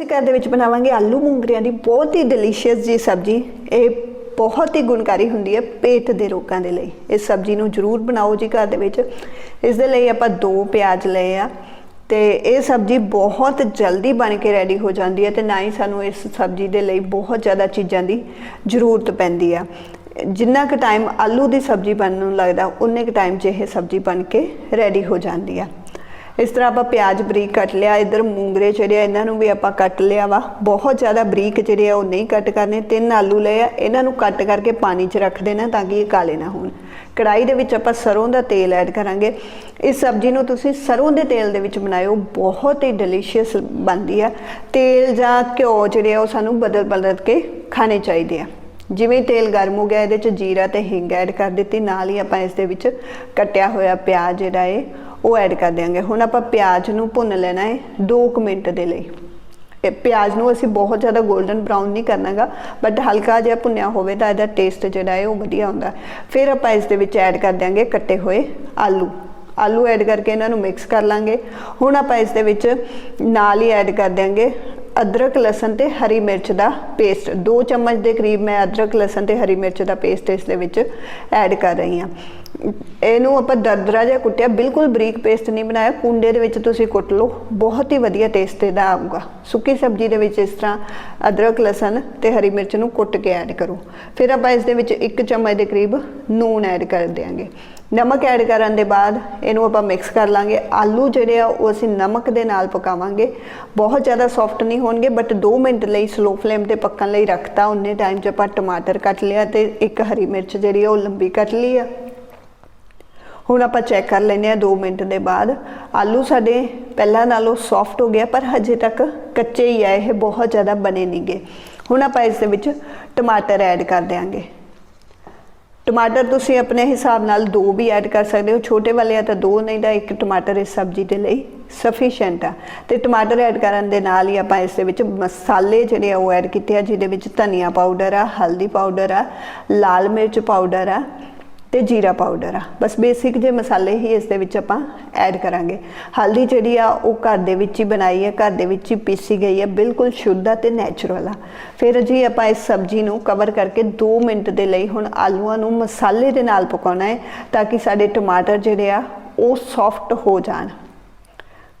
ਅਸੀਂ ਘਰ ਦੇ ਵਿੱਚ ਬਣਾਵਾਂਗੇ ਆਲੂ ਮੂੰਗਰਿਆਂ ਦੀ ਬਹੁਤ ਹੀ ਡਿਲੀਸ਼ੀਅਸ ਜੀ ਸਬਜ਼ੀ। ਇਹ ਬਹੁਤ ਹੀ ਗੁਣਕਾਰੀ ਹੁੰਦੀ ਹੈ ਪੇਟ ਦੇ ਰੋਗਾਂ ਦੇ ਲਈ। ਇਸ ਸਬਜ਼ੀ ਨੂੰ ਜਰੂਰ ਬਣਾਓ ਜੀ ਘਰ ਦੇ ਵਿੱਚ। ਇਸ ਦੇ ਲਈ ਆਪਾਂ ਦੋ ਪਿਆਜ਼ ਲਏ ਆ ਤੇ ਇਹ ਸਬਜ਼ੀ ਬਹੁਤ ਜਲਦੀ ਬਣ ਕੇ ਰੈਡੀ ਹੋ ਜਾਂਦੀ ਹੈ ਤੇ ਨਾ ਹੀ ਸਾਨੂੰ ਇਸ ਸਬਜ਼ੀ ਦੇ ਲਈ ਬਹੁਤ ਜ਼ਿਆਦਾ ਚੀਜ਼ਾਂ ਦੀ ਜ਼ਰੂਰਤ ਪੈਂਦੀ ਆ। ਜਿੰਨਾ ਕੁ ਟਾਈਮ ਆਲੂ ਦੀ ਸਬਜ਼ੀ ਬਣਨ ਨੂੰ ਲੱਗਦਾ, ਉਨੇ ਕੁ ਟਾਈਮ 'ਚ ਇਹ ਸਬਜ਼ੀ ਬਣ ਕੇ ਰੈਡੀ ਹੋ ਜਾਂਦੀ ਆ। ਇਸ ਤਰ੍ਹਾਂ ਆਪਾਂ ਪਿਆਜ਼ ਬਰੀਕ ਕੱਟ ਲਿਆ, ਇਧਰ ਮੂੰਗਰੇ ਜਿਹੜੇ ਆ, ਇਹਨਾਂ ਨੂੰ ਵੀ ਆਪਾਂ ਕੱਟ ਲਿਆ ਵਾ। ਬਹੁਤ ਜ਼ਿਆਦਾ ਬਰੀਕ ਜਿਹੜੇ ਆ, ਉਹ ਨਹੀਂ ਕੱਟ ਕਰਨੇ। ਤਿੰਨ ਆਲੂ ਲਏ ਆ, ਇਹਨਾਂ ਨੂੰ ਕੱਟ ਕਰਕੇ ਪਾਣੀ 'ਚ ਰੱਖ ਦੇਣਾ ਤਾਂ ਕਿ ਇਹ ਕਾਲੇ ਨਾ ਹੋਣ। ਕੜਾਈ ਦੇ ਵਿੱਚ ਆਪਾਂ ਸਰੋਂ ਦਾ ਤੇਲ ਐਡ ਕਰਾਂਗੇ। ਇਸ ਸਬਜ਼ੀ ਨੂੰ ਤੁਸੀਂ ਸਰੋਂ ਦੇ ਤੇਲ ਦੇ ਵਿੱਚ ਬਣਾਇਓ, ਬਹੁਤ ਹੀ ਡਿਲੀਸ਼ੀਅਸ ਬਣਦੀ ਆ। ਤੇਲ ਜਾਂ ਘਿਓ ਜਿਹੜੇ ਆ, ਉਹ ਸਾਨੂੰ ਬਦਲ ਬਦਲ ਕੇ ਖਾਣੇ ਚਾਹੀਦੇ ਆ। ਜਿਵੇਂ ਤੇਲ ਗਰਮ ਹੋ ਗਿਆ, ਇਹਦੇ ਚ ਜੀਰਾ ਤੇ ਹਿੰਗ ਐਡ ਕਰ ਦਿੱਤੀ। ਨਾਲ ਹੀ ਆਪਾਂ ਇਸ ਦੇ ਵਿੱਚ ਕੱਟਿਆ ਹੋਇਆ ਪਿਆਜ਼ ਜਿਹੜਾ ਹੈ ਉਹ ਐਡ ਕਰ ਦਿਆਂਗੇ। ਹੁਣ ਆਪਾਂ ਪਿਆਜ਼ ਨੂੰ ਭੁੰਨ ਲੈਣਾ ਹੈ 2 ਮਿੰਟ ਦੇ ਲਈ। ਇਹ ਪਿਆਜ਼ ਨੂੰ ਅਸੀਂ ਬਹੁਤ ਜ਼ਿਆਦਾ 골ਡਨ ਬ੍ਰਾਊਨ ਨਹੀਂ ਕਰਨਾਗਾ ਬਟ ਹਲਕਾ ਜਿਹਾ ਭੁੰਨਿਆ ਹੋਵੇ ਤਾਂ ਇਹਦਾ ਟੇਸਟ ਜਿਹੜਾ ਹੈ ਉਹ ਵਧੀਆ ਹੁੰਦਾ। ਫਿਰ ਆਪਾਂ ਇਸ ਦੇ ਵਿੱਚ ਐਡ ਕਰ ਦਿਆਂਗੇ ਕੱਟੇ ਹੋਏ ਆਲੂ। ਆਲੂ ਐਡ ਕਰਕੇ ਇਹਨਾਂ ਨੂੰ ਮਿਕਸ ਕਰ ਲਾਂਗੇ। ਹੁਣ ਆਪਾਂ ਇਸ ਦੇ ਵਿੱਚ ਨਾਲ ਹੀ ਐਡ ਕਰ ਦਿਆਂਗੇ ਅਦਰਕ, ਲਸਣ ਤੇ ਹਰੀ ਮਿਰਚ ਦਾ ਪੇਸਟ 2 ਚਮਚ ਦੇ ਕਰੀਬ ਮੈਂ ਅਦਰਕ, ਲਸਣ ਤੇ ਹਰੀ ਮਿਰਚ ਦਾ ਪੇਸਟ ਇਸ ਦੇ ਵਿੱਚ ਐਡ ਕਰ ਰਹੀ ਹਾਂ। ਇਹਨੂੰ ਆਪਾਂ ਦਰਦਰਾ ਜਿਹਾ ਕੁੱਟਿਆ, ਬਿਲਕੁਲ ਬਰੀਕ ਪੇਸਟ ਨਹੀਂ ਬਣਾਇਆ, ਕੁੰਡੇ ਦੇ ਵਿੱਚ ਤੁਸੀਂ ਕੁੱਟ ਲਓ, ਬਹੁਤ ਹੀ ਵਧੀਆ ਟੇਸਟ ਇਹਦਾ ਆਊਗਾ। ਸੁੱਕੀ ਸਬਜ਼ੀ ਦੇ ਵਿੱਚ ਇਸ ਤਰ੍ਹਾਂ ਅਦਰਕ, ਲਸਣ ਤੇ ਹਰੀ ਮਿਰਚ ਨੂੰ ਕੁੱਟ ਕੇ ਐਡ ਕਰੋ। ਫਿਰ ਆਪਾਂ ਇਸ ਦੇ ਵਿੱਚ 1 ਚਮਚ ਦੇ ਕਰੀਬ ਨੂਨ ਐਡ ਕਰ ਦਿਆਂਗੇ। ਨਮਕ ਐਡ ਕਰਨ ਦੇ ਬਾਅਦ ਇਹਨੂੰ ਆਪਾਂ ਮਿਕਸ ਕਰ ਲਾਂਗੇ। ਆਲੂ ਜਿਹੜੇ ਆ, ਉਹ ਅਸੀਂ ਨਮਕ ਦੇ ਨਾਲ ਪਕਾਵਾਂਗੇ। ਬਹੁਤ ਜ਼ਿਆਦਾ ਸੌਫਟ ਨਹੀਂ ਹੋਣਗੇ ਬਟ 2 ਮਿੰਟ ਲਈ ਸਲੋ ਫਲੇਮ ਤੇ ਪੱਕਣ ਲਈ ਰੱਖਤਾ। ਉਹਨੇ ਟਾਈਮ 'ਚ ਆਪਾਂ ਟਮਾਟਰ ਕੱਟ ਲਿਆ ਤੇ ਇੱਕ ਹਰੀ ਮਿਰਚ ਜਿਹੜੀ ਆ, ਉਹ ਲੰਬੀ ਕੱਟ ਲਈ ਆ। ਹੁਣ ਆਪਾਂ ਚੈੱਕ ਕਰ ਲੈਂਦੇ ਆ 2 ਮਿੰਟ ਦੇ ਬਾਅਦ। ਆਲੂ ਸਾਡੇ ਪਹਿਲਾਂ ਨਾਲੋਂ ਸੌਫਟ ਹੋ ਗਿਆ ਪਰ ਹਜੇ ਤੱਕ ਕੱਚੇ ਹੀ ਆ, ਇਹ ਬਹੁਤ ਜ਼ਿਆਦਾ ਬਣੇ ਨਹੀਂਗੇ ਹੁਣ ਆਪਾਂ ਇਸ ਦੇ ਵਿੱਚ ਟਮਾਟਰ ਐਡ ਕਰ ਦਿਆਂਗੇ। ਟਮਾਟਰ ਤੁਸੀਂ ਆਪਣੇ ਹਿਸਾਬ ਨਾਲ ਦੋ ਵੀ ਐਡ ਕਰ ਸਕਦੇ ਹੋ, ਛੋਟੇ ਵਾਲੇ ਆ ਤਾਂ ਦੋ, ਨਹੀਂ ਤਾਂ ਇੱਕ ਟਮਾਟਰ ਇਸ ਸਬਜ਼ੀ ਦੇ ਲਈ ਸਫੀਸ਼ੀਐਂਟ ਆ। ਤੇ ਟਮਾਟਰ ਐਡ ਕਰਨ ਦੇ ਨਾਲ ਹੀ ਆਪਾਂ ਇਸ ਦੇ ਵਿੱਚ ਮਸਾਲੇ ਜਿਹੜੇ ਆ ਉਹ ਐਡ ਕੀਤੇ ਆ, ਜਿਹਦੇ ਵਿੱਚ ਧਨੀਆ ਪਾਊਡਰ ਆ, ਹਲਦੀ ਪਾਊਡਰ ਆ, ਲਾਲ ਮਿਰਚ ਪਾਊਡਰ ਆ ਤੇ ਜੀਰਾ ਪਾਊਡਰ ਆ। ਬਸ ਬੇਸਿਕ ਜੇ ਮਸਾਲੇ ਹੀ ਇਸ ਦੇ ਵਿੱਚ ਆਪਾਂ ਐਡ ਕਰਾਂਗੇ। ਹਲਦੀ ਜਿਹੜੀ ਆ, ਉਹ ਘਰ ਦੇ ਵਿੱਚ ਹੀ ਬਣਾਈ ਹੈ, ਘਰ ਦੇ ਵਿੱਚ ਹੀ ਪੀਸੀ ਗਈ ਹੈ, ਬਿਲਕੁਲ ਸ਼ੁੱਧ ਆ ਤੇ ਨੈਚੁਰਲ ਆ। ਫਿਰ ਜੀ ਆਪਾਂ ਇਸ ਸਬਜ਼ੀ ਨੂੰ ਕਵਰ ਕਰਕੇ 2 ਮਿੰਟ ਦੇ ਲਈ ਹੁਣ ਆਲੂਆਂ ਨੂੰ ਮਸਾਲੇ ਦੇ ਨਾਲ ਪਕਾਉਣਾ ਹੈ, ਤਾਂ ਕਿ ਸਾਡੇ ਟਮਾਟਰ ਜਿਹੜੇ ਆ, ਉਹ ਸੌਫਟ ਹੋ ਜਾਣ।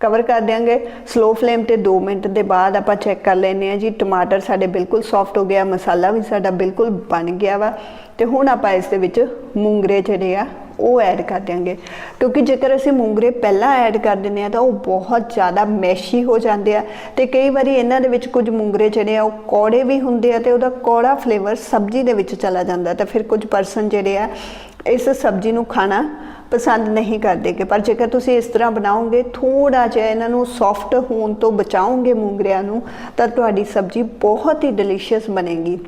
ਕਵਰ ਕਰ ਦਿਆਂਗੇ। ਸਲੋ ਫਲੇਮ ਤੇ 2 ਮਿੰਟ ਦੇ ਬਾਅਦ ਆਪਾਂ ਚੈੱਕ ਕਰ ਲੈਨੇ ਆ ਜੀ। ਟਮਾਟਰ ਸਾਡੇ ਬਿਲਕੁਲ ਸੌਫਟ ਹੋ ਗਿਆ, ਮਸਾਲਾ ਵੀ ਸਾਡਾ ਬਿਲਕੁਲ ਬਣ ਗਿਆ ਵਾ। ਤੇ ਹੁਣ ਆਪਾਂ ਇਸ ਦੇ ਵਿੱਚ ਮੂੰਗਰੇ ਜਿਹੜੇ ਆ, ਉਹ ਐਡ ਕਰ ਦਿਆਂਗੇ। ਕਿਉਂਕਿ ਜੇਕਰ ਅਸੀਂ ਮੂੰਗਰੇ ਪਹਿਲਾਂ ਐਡ ਕਰ ਦਿੰਨੇ ਆ ਤਾਂ ਉਹ ਬਹੁਤ ਜ਼ਿਆਦਾ ਮੈਸ਼ੀ ਹੋ ਜਾਂਦੇ ਆ। ਤੇ ਕਈ ਵਾਰੀ ਇਹਨਾਂ ਦੇ ਵਿੱਚ ਕੁਝ ਮੂੰਗਰੇ ਜਿਹੜੇ ਆ, ਉਹ ਕੌੜੇ ਵੀ ਹੁੰਦੇ ਆ ਤੇ ਉਹਦਾ ਕੌੜਾ ਫਲੇਵਰ ਸਬਜ਼ੀ ਦੇ ਵਿੱਚ ਚਲਾ ਜਾਂਦਾ। ਤਾਂ ਫਿਰ ਕੁਝ ਪਰਸਨ ਜਿਹੜੇ ਆ, ਇਸ ਸਬਜ਼ੀ ਨੂੰ ਖਾਣਾ ਪਸੰਦ ਨਹੀਂ ਕਰਦੇ ਕਿ ਪਰ ਜੇਕਰ ਤੁਸੀਂ ਇਸ ਤਰ੍ਹਾਂ ਬਣਾਓਗੇ ਥੋੜਾ ਜਿਹਾ ਇਹਨਾਂ ਨੂੰ ਸੌਫਟ ਹੋਣ ਤੋਂ ਬਚਾਓਗੇ ਮੂੰਗਰਿਆਂ ਨੂੰ, ਤਾਂ ਤੁਹਾਡੀ ਸਬਜ਼ੀ ਬਹੁਤ ਹੀ ਡਿਲੀਸ਼ੀਅਸ ਬਣੇਗੀ।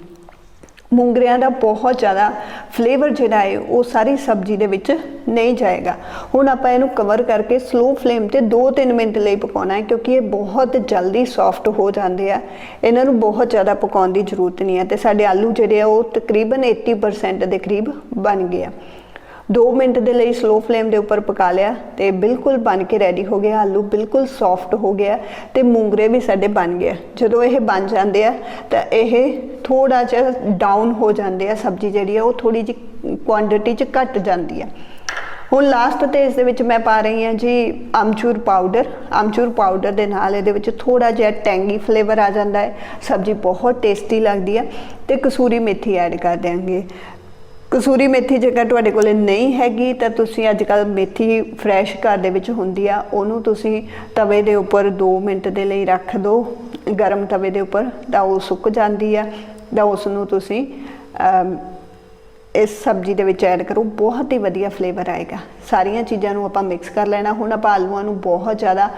ਮੂੰਗਰਿਆਂ ਦਾ ਬਹੁਤ ਜ਼ਿਆਦਾ ਫਲੇਵਰ ਜਿਹੜਾ ਹੈ, ਉਹ ਸਾਰੀ ਸਬਜ਼ੀ ਦੇ ਵਿੱਚ ਨਹੀਂ ਜਾਏਗਾ। ਹੁਣ ਆਪਾਂ ਇਹਨੂੰ ਕਵਰ ਕਰਕੇ ਸਲੋ ਫਲੇਮ ਤੇ 2-3 ਮਿੰਟ ਲਈ ਪਕਾਉਣਾ ਹੈ, ਕਿਉਂਕਿ ਇਹ ਬਹੁਤ ਜਲਦੀ ਸੌਫਟ ਹੋ ਜਾਂਦੇ ਆ। ਇਹਨਾਂ ਨੂੰ ਬਹੁਤ ਜ਼ਿਆਦਾ ਪਕਾਉਣ ਦੀ ਜ਼ਰੂਰਤ ਨਹੀਂ ਹੈ ਤੇ ਸਾਡੇ ਆਲੂ ਜਿਹੜੇ ਆ, ਉਹ ਤਕਰੀਬਨ 80% ਦੇ ਕਰੀਬ ਬਣ ਗਏ ਆ। 2 ਮਿੰਟ ਦੇ ਲਈ ਸਲੋ ਫਲੇਮ ਦੇ ਉੱਪਰ ਪਕਾ ਲਿਆ ਤੇ ਬਿਲਕੁਲ ਬਣ ਕੇ ਰੈਡੀ ਹੋ ਗਿਆ। ਆਲੂ ਬਿਲਕੁਲ ਸੌਫਟ ਹੋ ਗਿਆ ਤੇ ਮੂੰਗਰੇ ਵੀ ਸਾਡੇ ਬਣ ਗਏ। ਜਦੋਂ ਇਹ ਬਣ ਜਾਂਦੇ ਆ ਤਾਂ ਇਹ ਥੋੜਾ ਜਿਹਾ ਡਾਊਨ ਹੋ ਜਾਂਦੇ ਆ ਸਬਜ਼ੀ ਜਿਹੜੀ ਆ, ਉਹ ਥੋੜੀ ਜਿਹੀ ਕੁਆਂਟੀਟੀ 'ਚ ਘਟ ਜਾਂਦੀ ਆ। ਹੁਣ ਲਾਸਟ ਤੇ ਇਸ ਦੇ ਵਿੱਚ ਮੈਂ ਪਾ ਰਹੀ ਹਾਂ ਜੀ ਅਮਚੂਰ ਪਾਊਡਰ ਅਮਚੂਰ ਪਾਊਡਰ ਦੇ ਨਾਲ ਇਹਦੇ ਵਿੱਚ ਥੋੜਾ ਜਿਹਾ ਟੈਂਗੀ ਫਲੇਵਰ ਆ ਜਾਂਦਾ ਹੈ। ਸਬਜ਼ੀ ਬਹੁਤ ਟੇਸਟੀ ਲੱਗਦੀ ਹੈ ਤੇ ਕਸੂਰੀ ਮੇਥੀ ਐਡ ਕਰ ਦਿਆਂਗੇ। ਕਸੂਰੀ ਮੇਥੀ ਜੇਕਰ ਤੁਹਾਡੇ ਕੋਲੇ ਨਹੀਂ ਹੈਗੀ ਤਾਂ ਤੁਸੀਂ ਅੱਜ ਕੱਲ ਮੇਥੀ ਫਰੈਸ਼ ਘਰ ਦੇ ਵਿੱਚ ਹੁੰਦੀ ਆ, ਉਹਨੂੰ ਤੁਸੀਂ ਤਵੇ ਦੇ ਉੱਪਰ 2 ਮਿੰਟ ਦੇ ਲਈ ਰੱਖ ਦਿਓ ਗਰਮ ਤਵੇ ਦੇ ਉੱਪਰ ਤਾਂ ਉਹ ਸੁੱਕ ਜਾਂਦੀ ਆ। ਤਾਂ ਉਸ ਨੂੰ ਤੁਸੀਂ ਇਸ ਸਬਜ਼ੀ ਦੇ ਵਿੱਚ ਐਡ ਕਰੋ। ਬਹੁਤ ਹੀ ਵਧੀਆ ਫਲੇਵਰ ਆਏਗਾ। ਸਾਰੀਆਂ ਚੀਜ਼ਾਂ ਨੂੰ ਆਪਾਂ ਮਿਕਸ ਕਰ ਲੈਣਾ। ਹੁਣ ਆਪਾਂ ਆਲੂਆਂ ਨੂੰ ਬਹੁਤ ਜ਼ਿਆਦਾ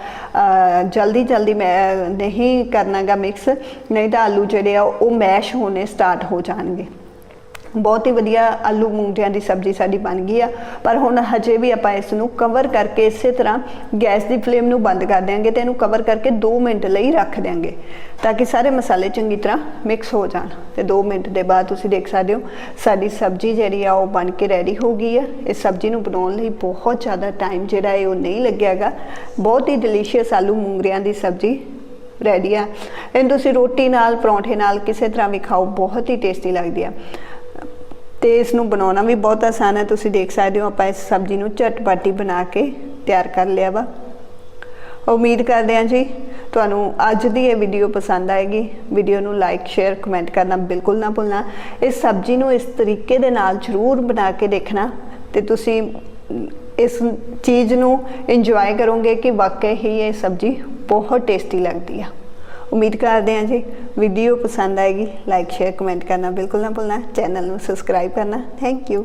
ਜਲਦੀ ਜਲਦੀ ਮੈਂ ਨਹੀਂ ਕਰਨਾਗਾ ਮਿਕਸ ਨਹੀਂ ਤਾਂ ਆਲੂ ਜਿਹੜੇ ਆ, ਉਹ ਮੈਸ਼ ਹੋਣੇ ਸਟਾਰਟ ਹੋ ਜਾਣਗੇ। ਬਹੁਤ ਹੀ ਵਧੀਆ ਆਲੂ ਮੂੰਗਿਆਂ ਦੀ ਸਬਜ਼ੀ ਸਾਡੀ ਬਣ ਗਈ ਆ। ਪਰ ਹੁਣ ਹਜੇ ਵੀ ਆਪਾਂ ਇਸ ਨੂੰ ਕਵਰ ਕਰਕੇ ਇਸੇ ਤਰ੍ਹਾਂ ਗੈਸ ਦੀ ਫਲੇਮ ਨੂੰ ਬੰਦ ਕਰ ਦਿਆਂਗੇ ਤੇ ਇਹਨੂੰ ਕਵਰ ਕਰਕੇ 2 ਮਿੰਟ ਲਈ ਰੱਖ ਦਿਆਂਗੇ ਤਾਂ ਕਿ ਸਾਰੇ ਮਸਾਲੇ ਚੰਗੀ ਤਰ੍ਹਾਂ ਮਿਕਸ ਹੋ ਜਾਣ। ਤੇ 2 ਮਿੰਟ ਦੇ ਬਾਅਦ ਤੁਸੀਂ ਦੇਖ ਸਕਦੇ ਹੋ, ਸਾਡੀ ਸਬਜ਼ੀ ਜਿਹੜੀ ਆ ਉਹ ਬਣ ਕੇ ਰੈਡੀ ਹੋ ਗਈ ਆ। ਇਸ ਸਬਜ਼ੀ ਨੂੰ ਬਣਾਉਣ ਲਈ ਬਹੁਤ ਜ਼ਿਆਦਾ ਟਾਈਮ ਜਿਹੜਾ ਹੈ ਉਹ ਨਹੀਂ ਲੱਗਿਆਗਾ ਬਹੁਤ ਹੀ ਡਿਲੀਸ਼ੀਅਸ ਆਲੂ ਮੂੰਗਰਿਆਂ ਦੀ ਸਬਜ਼ੀ ਰੈਡੀ ਆ। ਇਹਨੂੰ ਤੁਸੀਂ ਰੋਟੀ ਨਾਲ, ਪਰੌਂਠੇ ਨਾਲ ਕਿਸੇ ਤਰ੍ਹਾਂ ਵੀ ਖਾਓ, ਬਹੁਤ ਹੀ ਟੇਸਟੀ ਲੱਗਦੀ ਆ। ਤੇ ਇਸ ਨੂੰ ਬਣਾਉਣਾ ਵੀ ਬਹੁਤ ਆਸਾਨ ਹੈ। ਤੁਸੀਂ ਦੇਖ ਸਕਦੇ ਹੋ, ਆਪਾਂ ਇਸ ਸਬਜ਼ੀ ਨੂੰ ਝਟਪਟੀ ਬਣਾ ਕੇ ਤਿਆਰ ਕਰ ਲਿਆ ਵਾ। ਉਮੀਦ ਕਰਦੇ ਹਾਂ ਜੀ, ਤੁਹਾਨੂੰ ਅੱਜ ਦੀ ਇਹ ਵੀਡੀਓ ਪਸੰਦ ਆਏਗੀ। ਵੀਡੀਓ ਨੂੰ ਲਾਈਕ ਸ਼ੇਅਰ ਕਮੈਂਟ ਕਰਨਾ ਬਿਲਕੁਲ ਨਾ ਭੁੱਲਣਾ। ਇਸ ਸਬਜ਼ੀ ਨੂੰ ਇਸ ਤਰੀਕੇ ਦੇ ਨਾਲ ਜ਼ਰੂਰ ਬਣਾ ਕੇ ਦੇਖਣਾ ਤੇ ਤੁਸੀਂ ਇਸ ਚੀਜ਼ ਨੂੰ ਇੰਜੋਏ ਕਰੋਗੇ ਕਿ ਵਾਕਈ ਹੀ ਇਹ ਸਬਜ਼ੀ ਬਹੁਤ ਟੇਸਟੀ ਲੱਗਦੀ ਆ। ਉਮੀਦ ਕਰਦੇ ਹਾਂ ਜੀ ਵੀਡੀਓ ਪਸੰਦ ਆਏਗੀ ਲਾਈਕ ਸ਼ੇਅਰ ਕਮੈਂਟ ਕਰਨਾ ਬਿਲਕੁਲ ਨਾ ਭੁੱਲਣਾ ਚੈਨਲ ਨੂੰ ਸਬਸਕ੍ਰਾਈਬ ਕਰਨਾ ਥੈਂਕ ਯੂ